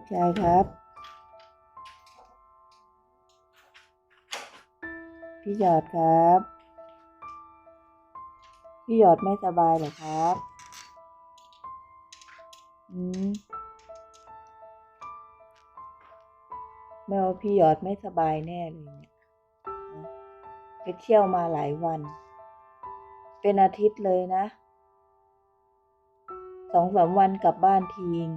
ูกชายครับ พี่หยอดครับ พี่หยอดไม่สบายเหรอครับอืมแม่ว่าพี่หยอดไม่สบายแน่เลยเนี่ยไปเที่ยวมาหลายวัน เป็นอาทิตย์เลยนะสองสามวันกลับบ้านทีง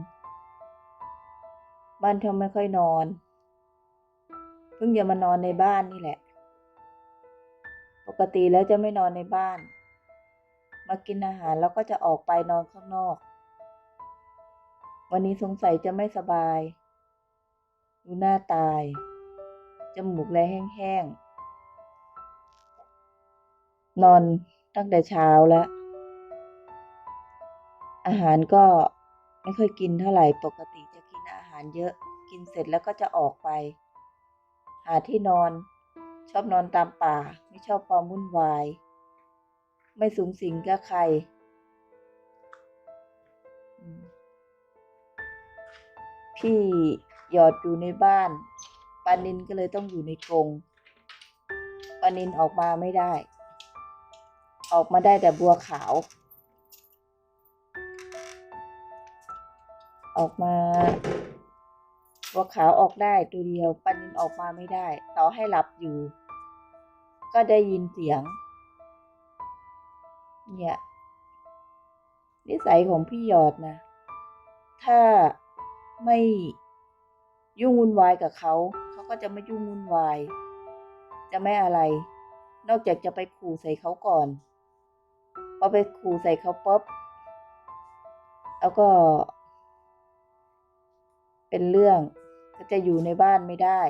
บ้านเขาไม่ค่อยนอน เพิ่งจะมานอนในบ้านนี่แหละ ปกติแล้วจะไม่นอนในบ้าน มากินอาหารแล้วก็จะออกไปนอนข้างนอก วันนี้สงสัยจะไม่สบาย ดูหน้าตาย จมูกเลยแห้งๆ นอนตั้งแต่เช้าแล้ว อาหารก็ไม่ค่อยกินเท่าไหร่ปกติจะการเยอะ กินเสร็จแล้วก็จะออกไป หาที่นอน ชอบนอนตามป่า ไม่ชอบความวุ่นวาย ไม่สูงสิงกับใคร พี่หยอดอยู่ในบ้านปานินก็เลยต้องอยู่ในกรงปานินออกมาไม่ได้ ออกมาได้แต่บัวขาว ออกมา บัวขาวออกได้ตัวเดียวปานินออกมาไม่ได้ ต่อให้หลับอยู่ ก็ได้ยินเสียง เนี่ยนิสัยของพี่หยอดนะ ถ้าไม่ยุ่งวุ่นวายกับเขา เขาก็จะไม่ยุ่งวุ่นวาย จะไม่อะไร นอกจากจะไปขู่ใส่เขาก่อน พอไปขู่ใส่เขาปุ๊บ แล้วก็ เป็นเรื่อง จะอยู่ในบ้านไม่ได้